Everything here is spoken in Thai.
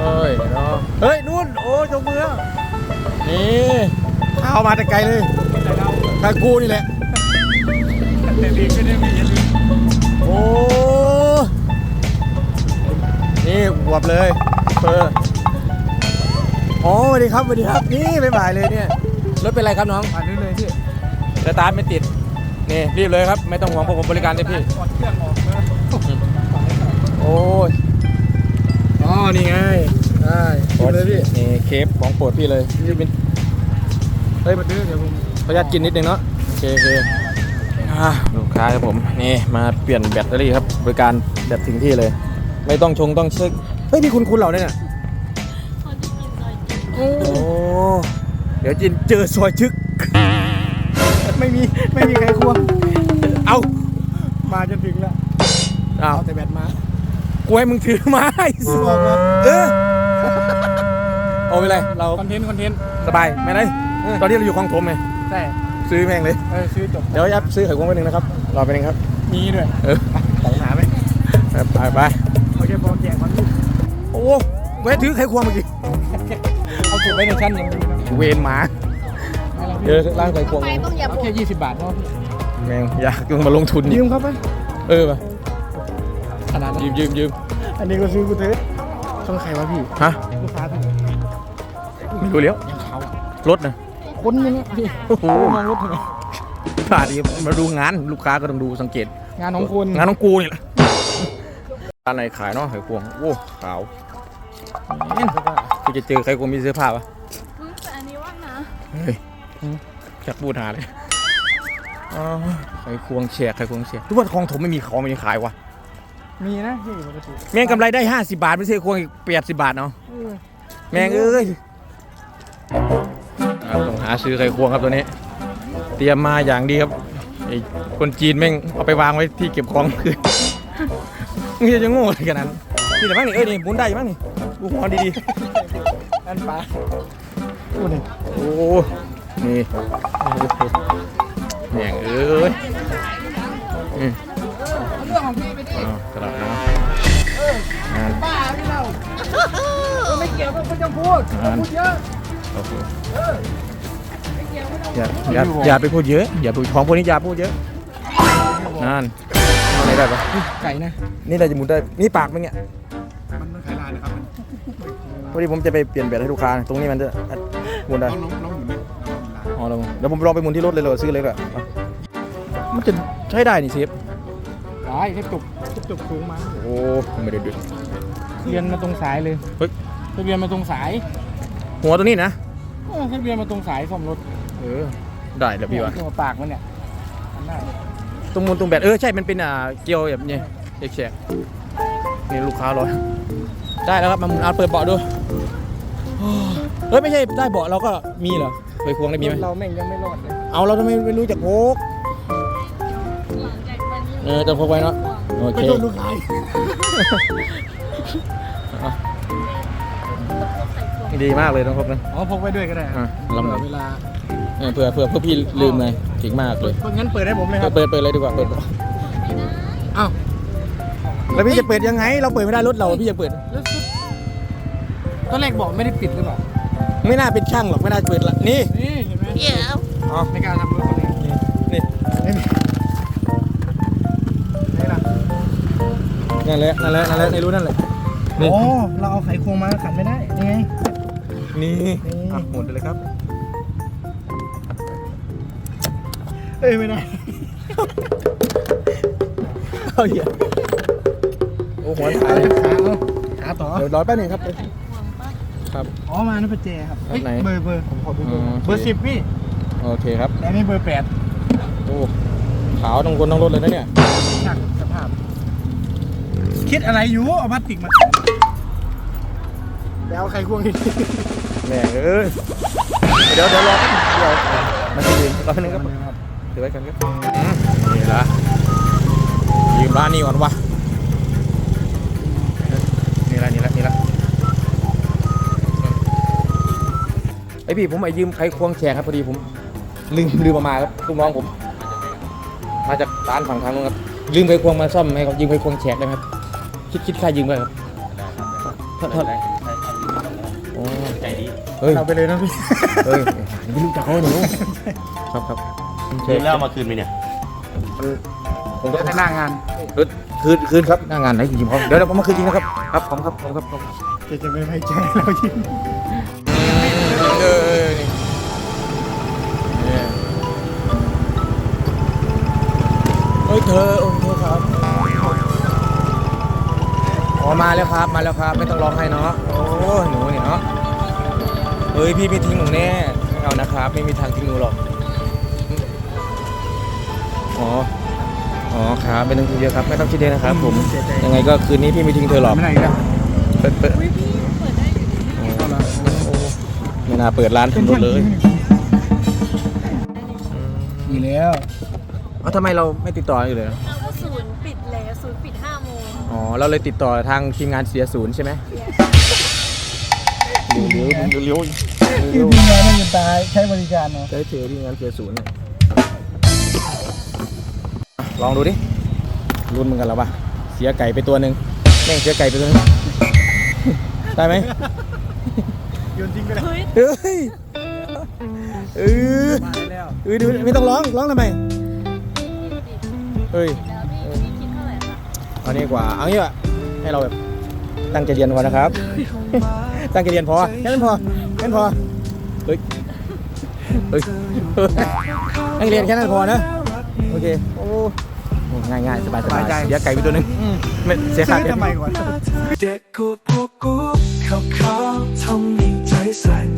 เอ้ยเนาะเฮ้ยนู่นโอ้จงมือนี่ข้าวมาแต่ไกลเลยข้ากูนี่แหละแต่ดีก็ได้มีอย่างนี้โอ้นี่อวบเลยเออโอ้สวัสดีครับสวัสดีครับนี่บ๊ายบายเลยเนี่ยรถเป็นไรครับน้องผ่านนี้เลยพี่สตาร์ทไม่ติดนี่รีบเลยครับ ไม่ต้องห่วงพวกผมบริการเต็มที่ก่อนเครื่องออกเลยโอ้ยอ๋อนี่ไง ได้กินเลยพี่นี่เคฟของโปรดพี่เลยนี่เป็นเฮ้ยมาดื้อเดี๋ยวผมขออนุญาตกินนิดนึงเนาะโอเคโอเคอ่าลูกค้าครับผมนี่มาเปลี่ยนแบตเตอรี่ครับบริการแบบถึงที่เลย ไม่ต้องชงต้องเช็คเฮ้ยพี่คุณคุณเหล่าเนี่ยคนที่กินซอยจุโอ้เดี๋ยวจินเจอซอยชึก ไม่มีไม่มีใครควงเอามาจนถึงแล้วเอาเอาแต่แบตมากูให้มึงถือมาไอ้สัสเออ เอาไปเลยเราคอนเทนต์คอนเทนต์สบายไม่ได้ตอนนี้เราอยู่คลองถมไงใช่ซื้อแม่งเลยเออซื้อจบเดี๋ยวยับซื้อไข่ควงไปหนึ่งนะครับรอไปหนึ่งครับมีด้วยเออต้องหาไหมไปไปโอเคพอแจกมันลูกโอ้ไว้ถือไข่ควงเมื่อกี้เอาเก็บไว้ในชั้นอย่างนี้นะเวนหมาเดี๋ยวร้านไข่ควงไปต้องอย่าเอาบ่แค่นยี่สิบบาทเนาะพี่แม่งอยากลงมาลงทุนยืนี่มเขาไปเออป่ะขนาดนั้นยืมยืมยืมอันนี้ก็ซื้อกูเถอะช่องใครวะพี่ฮะลูกค้าพี่ ไม่รู้เลี้ยวยังเขารถนะคนยังไงพี่โอ้โหมองรถทำไมผ่านดีมาดูงานลูกค้าก็ต้องดูสังเกต งานของคุณงานของกูนี่แหละร้านไหนขายเนาะไข่ควงโอ้ขาวกูจะเจอใครควงมีเสื้อผ้าปะอืมแต่อันนี้ว่างนะเฮ้ยจักพูดหาเลยอ๋อไข่ควงแฉกไข่ควงแฉกทุกวันคลองถมไม่มีของไม่มีขายวะมีนะพี่ปกติแม่งกำไรได้ 50 บาทไม่ใช่ควงอีกแปดสิบบาทเนาะเออแม่งเอ้ยอะต้องหาซื้อไข่ควงครับตัวนี้ เตรียมมาอย่างดีครับไอ้คนจีนแม่งเอาไปวางไว้ที่เก็บของคือมึงจะโง่อะไรขนาดนั้นนี่แต่บ้างนี่เอ้ยนี่หมุนได้อยู่บ้างนี่ดูหัวดีอันปลาพูดหนึ่งๆโอ้นี่แม่งเอ้ยอืมเรื่องของพี่ไปดิอ๋อตลาดนะงานบ้าพี่เราไม่เกี่ยวกับคุณจะพูดอ่านพูดเยอะโอเคอย่าอย่าอย่าไปพูดเยอะ อย่าไปของพวกนี้อย่าพูดเยอะนั่นเอาไหนได้ปะไก่นะ นี่เราจะหมุนได้ นี่ปากมันเนี่ยมันมันขายลานนะครับมันพอดีผมจะไปเปลี่ยนแบตให้ลูกค้า ตรงนี้มันจะหมุนได้น้องน้องอยู่นี่อ๋อลองเดี๋ยวผมลองไปหมุนที่รถเลยเลยซื้อเลยก็เอามันจะใช้ได้นี่เซฟได้แค่จุกแค่จุกสูงมาโอ้ไม่ได้ดึกเรียนมาตรงสายเลยเฮ้ยทะเบียนมาตรงสาย หัวตัวนี้นะเออทะเบียนมาตรงสายซ่อมรถ เออ ได้แล้วพี่วะตัวปากมันเนี่ยทำได้ตรงหมุนตรงแบตเออใช่ มันเป็นอ่าเกลียวแบบนี้เอกแฉกนี่ลูกค้ารอได้แล้วครับมาหมุนเอาเปิดเบาะดูเฮ้ยไม่ใช่ได้เบาะเราก็มีเหรอเคยควงได้มีไหมเราแม่งยังไม่รอดเลยเอาเราทำไมไม่รู้จักโพกหลังจากวันนี้เออจะพกไว้เนาะโอเคไม่โดนลูกค้าดีมากเลยต้องพกนะอ๋อพกไว้ด้วยก็ได้อะลำหน่อยเวลา เออเผื่อเผื่อเพื่อพี่ลืมเลยเก่งมากเลยเปิดงั้นเปิดให้ผมเลยครับเปิดเปิดเลยดีกว่าเปิดอ้าวแล้วพี่จะเปิดยังไง เราเปิดไม่ได้รถเราพี่จะเปิดแล้วสุดตอนแรกบอกไม่ได้ปิดหรือเปล่าไม่น่าเป็นช่างหรอกไม่น่าเปิดละนี่นี่เห็นไหมเดี๋ยวอ๋อในการทำรถคนนี้นี่นี่นี่นี่ล่ะนั่นแหละนั่นแหละนั่นแหละในรู้นั่นแหละนี่โอ้เราเอาไขควงมาขันไม่ได้ยังไงนี่นี่อะหมุนไปเลยครับ เอ้ยไม่ได้เอาเหี้ยโอ้หัวขาถ่ายเอาขาต่อเดี๋ยวรอแป๊บหนึงครับ ครับ อ๋อมานั่นเป็นเจครับเอ้ยไหนเบอร์เบอร์ผมขอดูเบอร์อ๋อโอเค เบอร์สิบพี่โอเคครับแต่อันนี่เบอร์แปดโอ้ขาวทั้งคนทั้งรถเลยนะเนี่ยช่างสภาพ คิดอะไรอยู่เอาพลาสติกมาไปเอาไขควงที่แม่งเอ้ยเดี๋ยวเดี๋ยวรอแป๊บนึงเดี๋ยวมาที่ยืนรอแป๊บนึงครับ ครับ ถือไว้กันครับอืมนี่ละยืมร้านนี้ก่อนวะนี่ละนี่ละนี่ละไอพี่ผมไอยืมใครควงแขกครับพอดีผม ลืมลืมมามาครับลูกน้องผม มาจากร้านฝั่งทางนู้นครับลืมไขควงมาซ่อมให้เขายืมไขควงแขกได้ไหมครับคิดคิดค่ายืมไปครับเท่าเท่าโอ้ใจดีเฮ้ยเราไปเลยนะพี่เฮ้ยไม่รู้จักเขาหนูครับครับ คืนแล้วเอามาคืนไหมเนี่ย ผมก็จะหน้างานคืนคืนครับหน้างานไหนจริงๆครับเดี๋ยวเดี๋ยวผมมาคืนจริงนะครับครับผมครับผมครับผมจะจะไม่ไว้ใจเราจริงเออนี่เนี่ยเฮ้ยเธอโอ้เธอครับอ๋อมาแล้วครับมาแล้วครับไม่ต้องร้องไห้เนาะโอ้ยหนูเนี่ยเนาะเฮ้ยพี่ไม่ทิ้งหนูแน่ไม่เอานะครับ ไม่มีทางทิ้งหนูหรอก อ๋อ อ๋อครับไม่ต้องคิดเยอะครับ ไม่ต้องคิดเยอะนะครับ ผมยังไงก็คืนนี้พี่ไม่ทิ้งเธอหรอกไม่ไหนกันเปิดเปิดอุ้ยพี่เปิดได้อยู่ดีนะเอาละโอ้ไม่น่าเปิดร้านผมรถเลยมีแล้วเอ้าทำไมเราไม่ติดต่ออยู่เลย เราก็ศูนย์ปิดแล้วศูนย์ปิดห้าโมงอ๋อ เราเลยติดต่อทางทีมงานเสียศูนย์ใช่ไหมเร็วเร็วเร็วเร็วที่เร็วมีงานนั่นจะตายใช้บริการเนาะ ได้เจอทีมงานเสียศูนย์เนี่ย ลองดูดิรุนเหมือนกันแล้วปะเสียไก่ไปตัวหนึ่งแม่งเสียไก่ไปตัวหนึงได้ไหมโยนทิ้งไปแล้วเฮ้ยเฮ้ยเออมาแล้วเออดูไม่ต้องร้องร้องทำไมเฮ้ยแล้วพี่พี่คิดเท่าไหร่คะเอานี่ดีกว่าเอางี้ว่ะให้เราแบบตั้งใจเรียนก่อนนะครับ ตั้งใจเรียนพอแค่นั้นพอแค่นั้นพอเฮ้ยเฮ้ยตั้งใจเรียนแค่นั้นพอนะโอเคโอ้ ง่ายง่ายๆสบายสบายเสียไก่ไปตัวหนึงไม่เสียขาซื้ดอทำไมก่อนเด็กกูพวกกูเขาเขาทำให้ใจสั่น